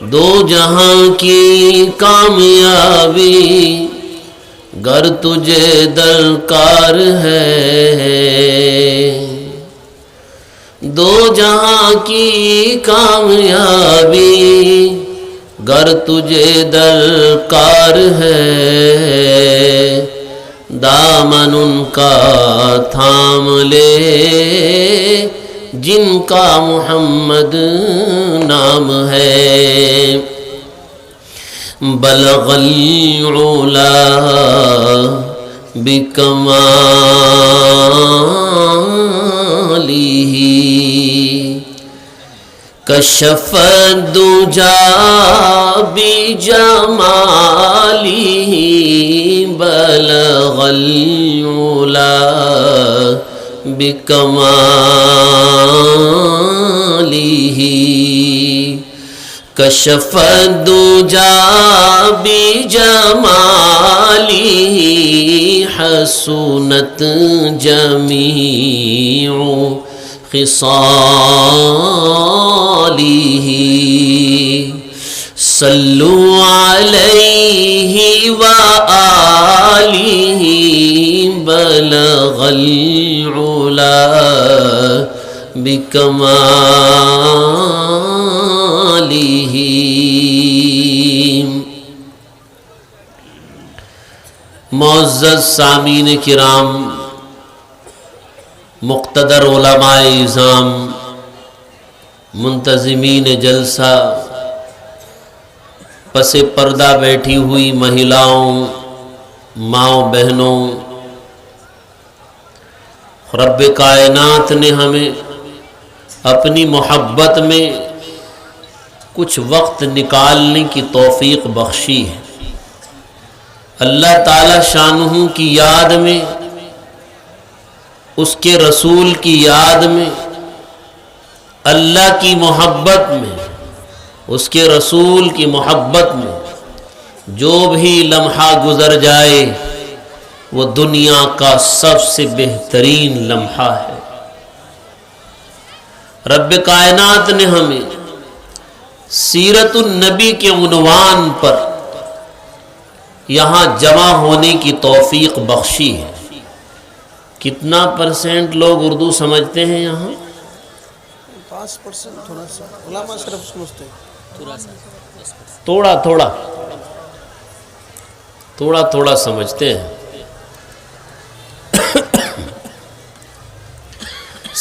دو جہاں کی کامیابی گر تجھے درکار ہے دو جہاں کی کامیابی گر تجھے درکار ہے دامن ان کا تھام لے جن کا محمد نام ہے بلغ العلا بكماله كشف الدجا بجماله بلغ العلا بكماله كشف الدجى بجماله حسنت جميع خصاله صلوا عليه وآله بلغ العلا بكماله معزز سامین کرام مقتدر علماء اعظام منتظمین جلسہ پس پردہ بیٹھی ہوئی مہیلاؤں ماں بہنوں رب کائنات نے ہمیں اپنی محبت میں کچھ وقت نکالنے کی توفیق بخشی ہے اللہ تعالی شانحوں کی یاد میں اس کے رسول کی یاد میں اللہ کی محبت میں اس کے رسول کی محبت میں جو بھی لمحہ گزر جائے وہ دنیا کا سب سے بہترین لمحہ ہے رب کائنات نے ہمیں سیرت النبی کے عنوان پر یہاں جمع ہونے کی توفیق بخشی ہے کتنا پرسینٹ لوگ اردو سمجھتے ہیں یہاں تھوڑا سا صرف سمجھتے ہیں تھوڑا تھوڑا تھوڑا تھوڑا سمجھتے ہیں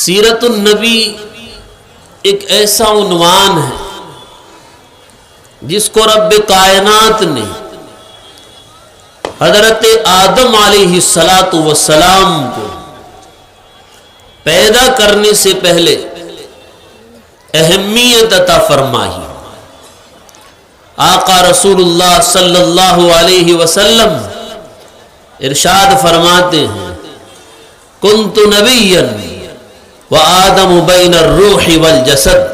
سیرت النبی ایک ایسا عنوان ہے جس کو رب کائنات نے حضرت آدم علیہ ہی وسلام کو پیدا کرنے سے پہلے اہمیت عطا فرمائی آقا رسول اللہ صلی اللہ علیہ وسلم ارشاد فرماتے ہیں کنت نبی و آدم بین الروح والجسد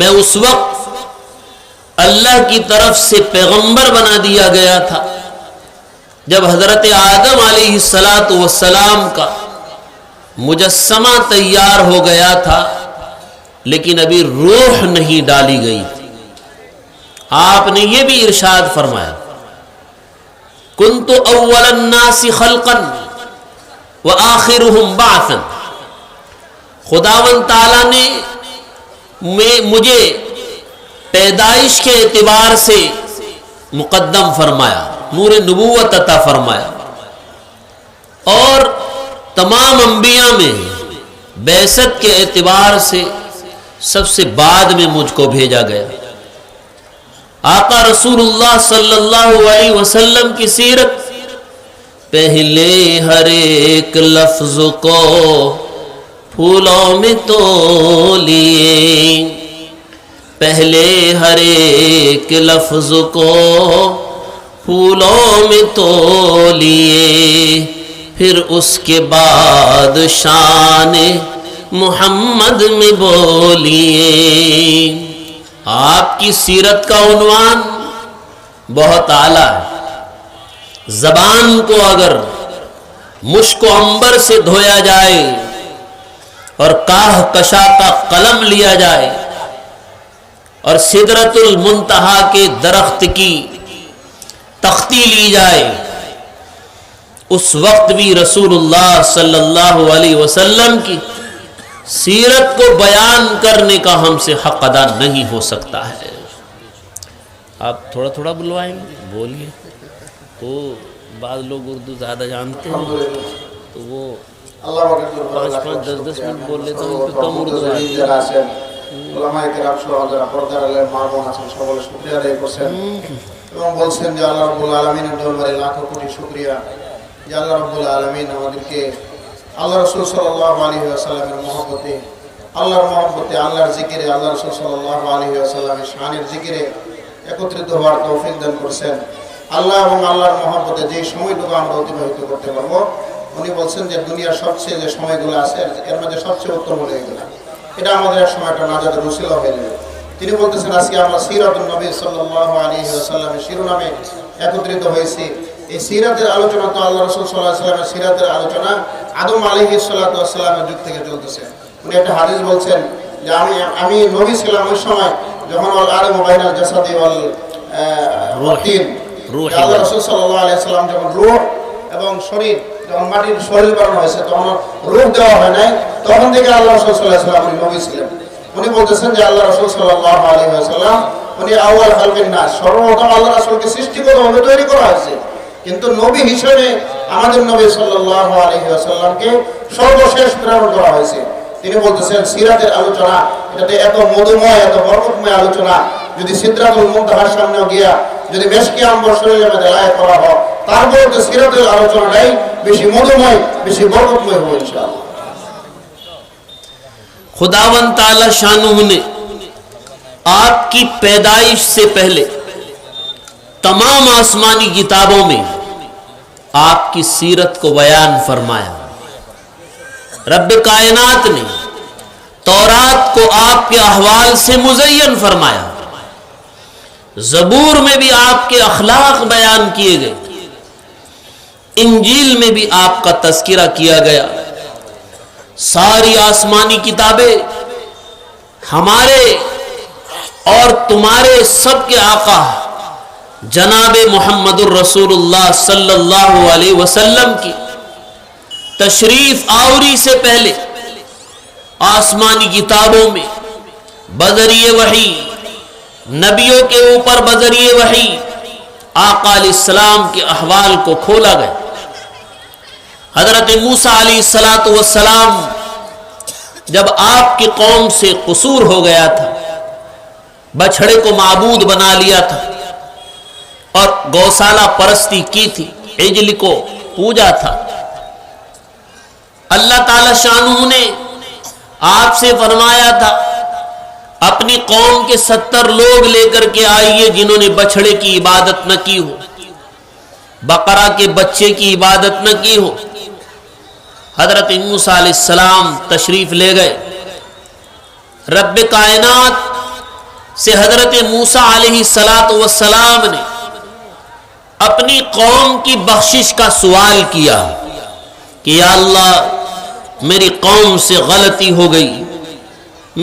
میں اس وقت اللہ کی طرف سے پیغمبر بنا دیا گیا تھا جب حضرت آدم علیہ السلام کا مجسمہ تیار ہو گیا تھا لیکن ابھی روح نہیں ڈالی گئی تھی آپ نے یہ بھی ارشاد فرمایا اول الناس خلقن و آخر ہوں خداون خدا و تعالیٰ نے مجھے پیدائش کے اعتبار سے مقدم فرمایا نور نبوت عطا فرمایا اور تمام انبیاء میں بیست کے اعتبار سے سب سے بعد میں مجھ کو بھیجا گیا آقا رسول اللہ صلی اللہ علیہ وسلم کی سیرت پہلے ہر ایک لفظ کو پھولوں میں تو لیے پہلے ہر ایک لفظ کو پھولوں میں تو لیے پھر اس کے بعد شان محمد میں بولیے آپ کی سیرت کا عنوان بہت اعلیٰ ہے زبان کو اگر مشک و عمبر سے دھویا جائے اور کاہ کشا کا قلم لیا جائے اور سدرت المنتہا کے درخت کی تختی لی جائے اس وقت بھی رسول اللہ صلی اللہ علیہ وسلم کی سیرت کو بیان کرنے کا ہم سے حق ادا نہیں ہو سکتا ہے آپ تھوڑا تھوڑا بلوائیں گے بولیے تو بعض لوگ اردو زیادہ جانتے ہیں تو وہ پانچ پانچ دس دس منٹ بول لیتے ہیں تو ہمارے কোটি کو شکریہ আল্লাহ رب العالمین আমাদেরকে আল্লাহ রসুল সাল্লাহ আলী আসালামের মহব্বতে আল্লাহর মহব্বতে আল্লাহর জিকিরে আল্লাহ রসুল সাল্লাহ আলী আসালামের শাহানের জিকিরে একত্রিত হওয়ার তৌফিক দান করছেন আল্লাহ এবং আল্লাহর মহব্বতে যে সময়টুকু আমরা অতিবাহিত করতে পারবো উনি বলছেন যে দুনিয়ার সবচেয়ে যে সময়গুলো আছে এর মধ্যে সবচেয়ে উত্তম হলো এগুলো এটা আমাদের সময়টা নাজাদ রসিল হয়ে যাবে তিনি বলতেছেন আজকে আমরা সিরাতুল নবী সাল্লাহ আলী আসাল্লামের শিরোনামে একত্রিত হয়েছি এই সিরাতের আলোচনা তো আল্লাহ রসুল সাল্লাহ সাল্লামের সিরাতের আলোচনা আদম আলহি সাল্লাতামের যুগ থেকে চলতেছে উনি একটা হাদিস বলছেন যে আমি আমি নবী ছিলাম ওই সময় যখন ওয়াল আর মোবাইল জাসাদি ওয়াল আল্লাহ রসুল সাল্লাহ আলিয়া সাল্লাম যখন রুহ এবং শরীর যখন মাটির শরীর বানানো হয়েছে তখন রূপ দেওয়া হয় নাই তখন থেকে আল্লাহ রসুল সাল্লাহ সাল্লাম উনি নবী ছিলেন উনি বলতেছেন যে আল্লাহ রসুল সাল্লাহ আলী সাল্লাম উনি আউয়াল হালবিন নাস সর্বপ্রথম আল্লাহ রসুলকে সৃষ্টি করে তৈরি করা হয়েছে কিন্তু নবী হিসেবে আমাদের নবী সাল্লাহ আলহিহাসাল্লামকে সর্বশেষ প্রেরণ করা হয়েছে তিনি বলতেছেন সিরাতের আলোচনা এটাতে এত মধুময় এত বরকতময় আলোচনা যদি সিদ্ধাতুল মুহার সামনে গিয়া যদি বেশ কি আম্বর শরীরে রায় করা হয় তারপর তো সিরাতের আলোচনাটাই বেশি মধুময় বেশি বরকতময় হবে ইনশাআল্লাহ खुदावन ताला शाह ने आपकी पैदाइश से पहले تمام آسمانی کتابوں میں آپ کی سیرت کو بیان فرمایا رب کائنات نے تورات کو آپ کے احوال سے مزین فرمایا زبور میں بھی آپ کے اخلاق بیان کیے گئے انجیل میں بھی آپ کا تذکرہ کیا گیا ساری آسمانی کتابیں ہمارے اور تمہارے سب کے آقا جناب محمد الرسول اللہ صلی اللہ علیہ وسلم کی تشریف آوری سے پہلے آسمانی کتابوں میں بذریع وحی نبیوں کے اوپر بذریعہ وحی آقا علیہ السلام کے احوال کو کھولا گیا حضرت موسا علیہ السلام والسلام جب آپ کی قوم سے قصور ہو گیا تھا بچھڑے کو معبود بنا لیا تھا اور گوسالہ پرستی کی تھی عجل کو پوجا تھا اللہ تعالی شانو نے آپ سے فرمایا تھا اپنی قوم کے ستر لوگ لے کر کے آئیے جنہوں نے بچھڑے کی عبادت نہ کی ہو بقرہ کے بچے کی عبادت نہ کی ہو حضرت موسیٰ علیہ السلام تشریف لے گئے رب کائنات سے حضرت موسیٰ علیہ السلام نے اپنی قوم کی بخشش کا سوال کیا کہ یا اللہ میری قوم سے غلطی ہو گئی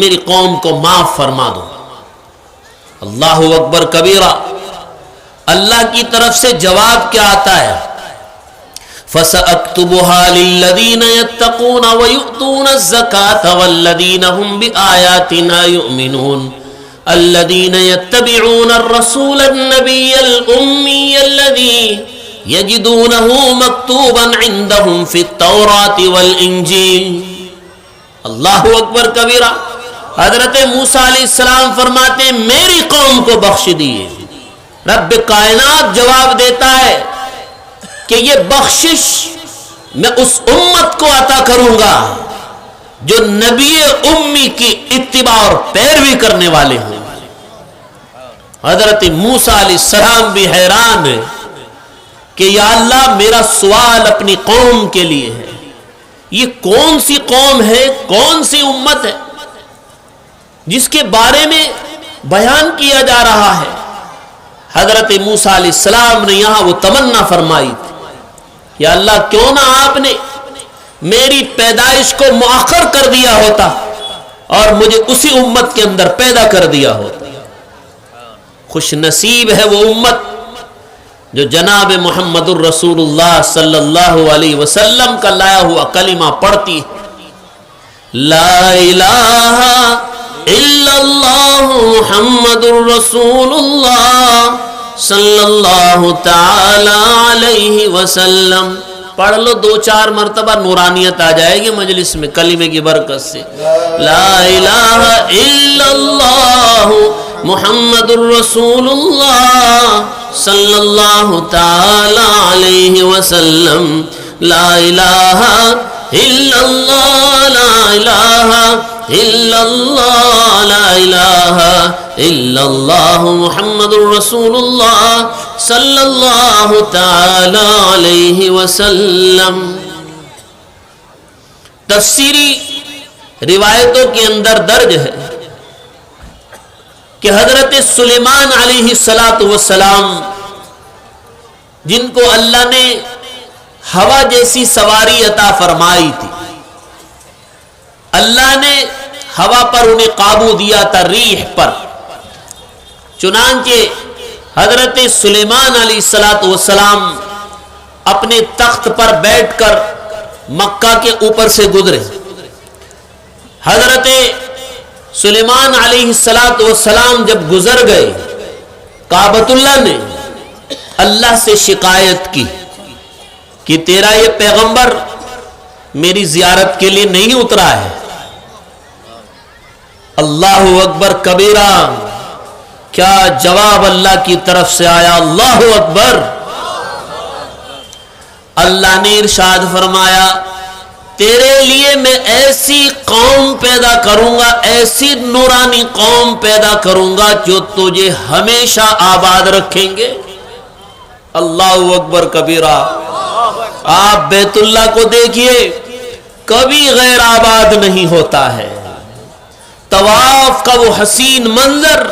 میری قوم کو معاف فرما دو اللہ اکبر کبیرہ اللہ کی طرف سے جواب کیا آتا ہے فَسَأَكْتُبُهَا لِلَّذِينَ يَتَّقُونَ وَيُؤْتُونَ الزَّكَاةَ وَالَّذِينَ هُمْ بِآيَاتِنَا يُؤْمِنُونَ الذين يتبعون الرسول النبي الأمي الذي يجدونه مكتوبا عندهم في التوراة والإنجيل اللہ اکبر کبیرہ حضرت موسیٰ علیہ السلام فرماتے ہیں میری قوم کو بخش دیے رب کائنات جواب دیتا ہے کہ یہ بخشش میں اس امت کو عطا کروں گا جو نبی امی کی اتباع اور پیروی کرنے والے ہوں حضرت موسا علیہ السلام بھی حیران ہے کہ یا اللہ میرا سوال اپنی قوم کے لیے ہے یہ کون سی قوم ہے کون سی امت ہے جس کے بارے میں بیان کیا جا رہا ہے حضرت موسا علیہ السلام نے یہاں وہ تمنا فرمائی تھی یا اللہ کیوں نہ آپ نے میری پیدائش کو مؤخر کر دیا ہوتا اور مجھے اسی امت کے اندر پیدا کر دیا ہوتا خوش نصیب ہے وہ امت جو جناب محمد الرسول اللہ صلی اللہ علیہ وسلم کا لایا ہوا کلمہ پڑھتی لا الہ الا اللہ اللہ محمد الرسول صلی اللہ تعالی علیہ وسلم پڑھ لو دو چار مرتبہ نورانیت آ جائے گی مجلس میں کلمے کی برکت سے لا الہ الا اللہ মোহাম্মদুর রসুল্লাহ সাল্লাহ আলাইহি ওয়াসাল্লাম লাইলাহা ইল্লাল্লাহ লাইলাহা ইল্লাল্লাহ লাইলাহা ইল্লাল্লাহ মুহাম্মাদুর রাসূলুল্লাহ সাল্লাল্লাহু তাআলা আলাইহি ওয়াসাল্লাম तफसीरी रिवायतों के अंदर दर्ज है کہ حضرت سلیمان علیہ سلاۃ وسلام جن کو اللہ نے ہوا جیسی سواری عطا فرمائی تھی اللہ نے ہوا پر انہیں قابو دیا تھا ریح پر چنانچہ حضرت سلیمان علیہ سلاۃ وسلام اپنے تخت پر بیٹھ کر مکہ کے اوپر سے گزرے حضرت سلیمان علیہ السلام و سلام جب گزر گئے کابت اللہ نے اللہ سے شکایت کی کہ تیرا یہ پیغمبر میری زیارت کے لیے نہیں اترا ہے اللہ اکبر کبیرہ کیا جواب اللہ کی طرف سے آیا اللہ اکبر اللہ نے ارشاد فرمایا تیرے لیے میں ایسی قوم پیدا کروں گا ایسی نورانی قوم پیدا کروں گا جو تجھے ہمیشہ آباد رکھیں گے اللہ اکبر کبیرہ آپ بیت اللہ کو دیکھیے کبھی غیر آباد نہیں ہوتا ہے طواف کا وہ حسین منظر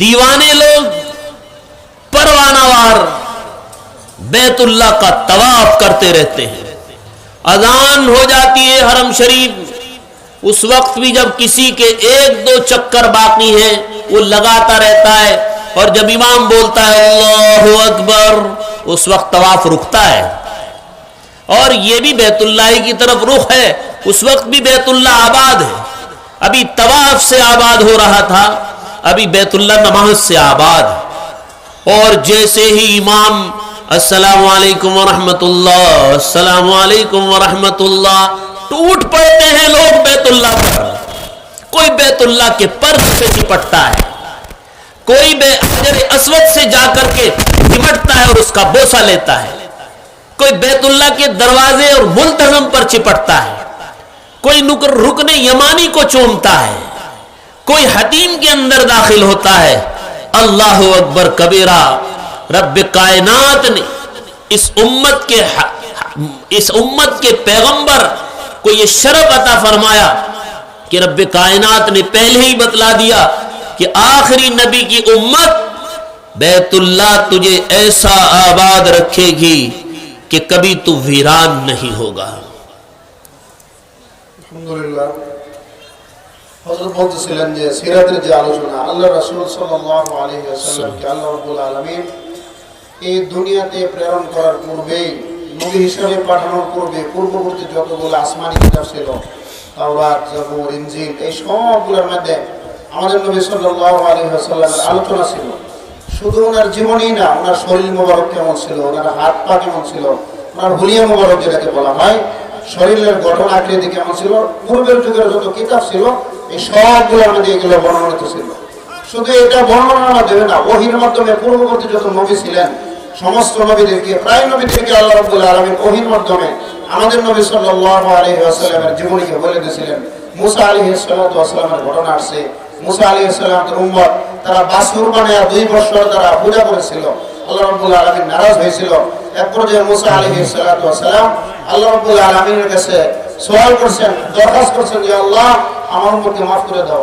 دیوانے لوگ پروانہ وار بیت اللہ کا طواف کرتے رہتے ہیں اذان ہو جاتی ہے حرم شریف اس وقت بھی جب کسی کے ایک دو چکر باقی ہیں وہ لگاتا رہتا ہے اور جب امام بولتا ہے اللہ اکبر اس وقت طواف رکتا ہے اور یہ بھی بیت اللہ کی طرف رخ ہے اس وقت بھی بیت اللہ آباد ہے ابھی طواف سے آباد ہو رہا تھا ابھی بیت اللہ نماز سے آباد ہے اور جیسے ہی امام السلام علیکم ورحمت اللہ السلام علیکم ورحمت اللہ ٹوٹ پڑتے ہیں لوگ بیت اللہ پر کوئی بیت اللہ کے پرد سے چپٹتا ہے کوئی بے اسود سے جا کر کے ہے اور اس کا بوسا لیتا ہے کوئی بیت اللہ کے دروازے اور ملتظم پر چپٹتا ہے کوئی نکر رکنے یمانی کو چومتا ہے کوئی حتیم کے اندر داخل ہوتا ہے اللہ اکبر کبیرہ رب کائنات نے اس امت کے اس امت کے پیغمبر کو یہ شرف عطا فرمایا کہ رب کائنات نے پہلے ہی بتلا دیا کہ آخری نبی کی امت بیت اللہ تجھے ایسا آباد رکھے گی کہ کبھی تو ویران نہیں ہوگا الحمدللہ حضرت بہت سلنجے سیرت رجال جنہ اللہ رسول صلی اللہ علیہ وسلم کہ اللہ رب العالمین এই দুনিয়াতে প্রেরণ করার পূর্বেই নবী হিসাবে পাঠানোর পূর্বে পূর্ববর্তী যতগুলো আসমানি কিতাব ছিল তাওরাত জাবুর এই সবগুলোর মধ্যে আমাদের নবী সাল্লাল্লাহু আলাইহি ওয়াসাল্লামের আলোচনা ছিল শুধু ওনার জীবনই না ওনার শরীর মোবারক কেমন ছিল ওনার হাত পা কেমন ছিল ওনার হুলিয়া মোবারক যেটাকে বলা হয় শরীরের গঠন আকৃতি কেমন ছিল পূর্বের যুগের যত কিতাব ছিল এই সবগুলো আমাদের এগুলো বর্ণনা ছিল শুধু এটা বর্ণনার মাধ্যমে না ওহির মাধ্যমে পূর্ববর্তী যত নবী ছিলেন সমস্ত নবীদেরকে প্রায় নবীদেরকে আল্লাহ রব্দুল অহির মাধ্যমে আমাদের নবী সাল্লাহ আলহিহাস্লামের জীবনীকে বলে দিয়েছিলেন মুসা আলী ইসলামের ঘটনা আসছে মুসা আলী ইসলামের উম্মত তারা বাসুর বানিয়া দুই বছর তারা পূজা করেছিল আল্লাহ আলমিন নারাজ হয়েছিল এক পর্যায়ে মুসা আলী আল্লাহ আলমিনের কাছে সোয়াল করছেন দরখাস্ত করছেন যে আল্লাহ আমার মধ্যে মাফ করে দাও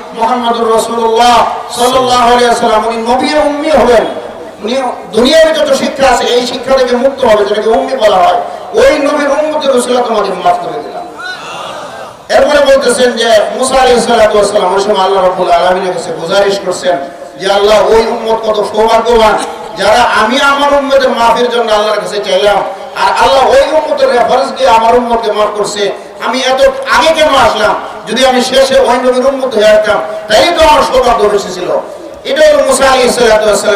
মোহাম্মদুর রসুল্লাহ সাল্লাহ উনি নবীর উম্মি হবেন উনি দুনিয়ার যত শিক্ষা আছে এই শিক্ষা থেকে মুক্ত হবে যেটাকে উম্মি বলা হয় ওই নবীর রসুল্লাহ মাফ করে দিলাম এরপরে বলতেছেন যে মুসা ওই সময় আল্লাহ আলমিনের কাছে গুজারিশ করছেন যে আল্লাহ ওই উম্মত কত সৌভাগ্যবান যারা আমি আমার উম্মতের মাফের জন্য আল্লাহর কাছে চাইলাম আর আল্লাহ ওই উম্মতের রেফারেন্স দিয়ে আমার উম্মতকে মাফ করছে আমি এত আগে কেন আসলাম যদি আমি শেষে তাই তো আমার সৌভাগ্য এসেছিল সিংহাসন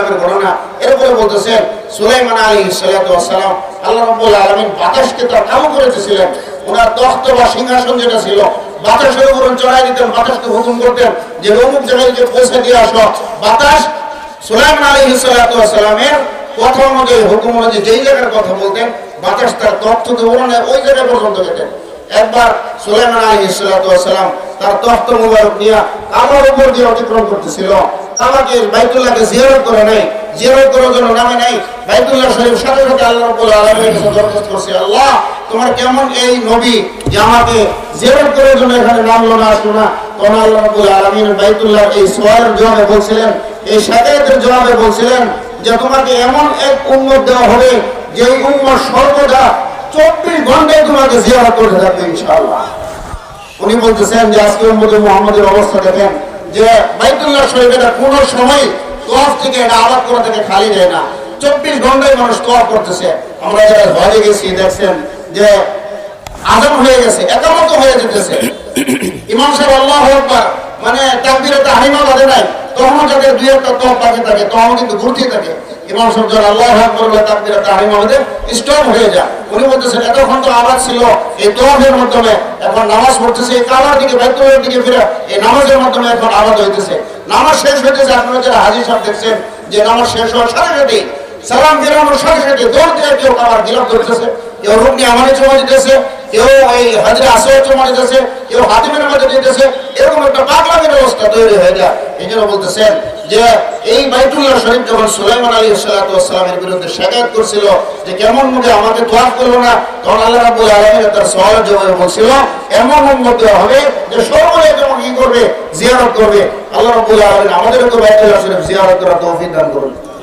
যেটা ছিল বাতাসের উপর চড়াই দিতেন বাতাসকে হুকুম করতেন যে অমুক জায়গায় পৌঁছে দিয়ে বাতাস সুলাইমান আলী কথা অনুযায়ী হুকুম যেই জায়গার কথা বলতেন বাতাস তার তথ্য ওই জায়গায় পর্যন্ত যেতেন একবার সুলেমান আলী সালাম তার তখ্ত মুবারক নিয়ে কামার উপর দিয়ে অতিক্রম করতেছিল বাইতুল্লাহকে জিয়ারত করে নাই জিয়ারত করার জন্য নামে নাই বাইতুল্লাহ শরীফ সাথে সাথে আল্লাহ করছে আল্লাহ তোমার কেমন এই নবী যে আমাকে জিয়ারত করার জন্য এখানে নামলো না না আল্লাহ আলামিন বাইতুল্লাহ এই জবাবে বলছিলেন এই সাদায়াতের জবাবে বলছিলেন যে তোমাকে এমন এক উম্মত দেওয়া হবে যে উম্মত সর্বদা চব্বিশ উনি বলতেছেন যে যে কোনো সময় থেকে যায় না চব্বিশ মানুষ আমরা গেছি দেখছেন যে আদম হয়ে গেছে হয়ে যেতেছে আল্লাহ মানে তাকবিরে তাহিমা বাদে নাই তখন তাদের দুই একটা তপ থাকে তখন কিন্তু ঘুরতে থাকে ইমাম সবজন আল্লাহ করলে তাকবিরা তাহিম আমাদের স্টপ হয়ে যায় উনি বলতেছেন এতক্ষণ তো আওয়াজ ছিল এই তোয়াফের মাধ্যমে এখন নামাজ পড়তেছে এই কালার দিকে ব্যর্থের দিকে ফিরে এই নামাজের মাধ্যমে এখন আওয়াজ হইতেছে নামাজ শেষ হইতেছে আপনারা যারা হাজির সাহেব দেখছেন যে নামাজ শেষ হওয়ার সাথে সাথে সালাম ফিরানোর সাথে সাথে দৌড় দিয়ে কেউ কালার গিলাপ ধরতেছে কেউ রুগ্নি আমানে জমা দিতেছে কেউ এই হাজিরা আসর জমা দিতেছে কেউ হাতিমের মাঝে দিতেছে এরকম একটা পাগলামের অবস্থা তৈরি হয়ে যায় এই জন্য বলতেছেন যে এই বাইতুল্লাহ শরীফ যখন সুলাইমান আলী সালাতামের বিরুদ্ধে শেখায়ত করছিল যে কেমন মুখে আমাকে দোয়া করলো না তখন আল্লাহ রাবুল আলমীর তার সহজ জবাবে বলছিল এমন উন্নত হবে যে সকলে তোমাকে কি করবে জিয়ারত করবে আল্লাহ রাবুল আলমিন আমাদেরকে বাইতুল্লাহ শরীফ জিয়ারত করা তৌফিক দান করবে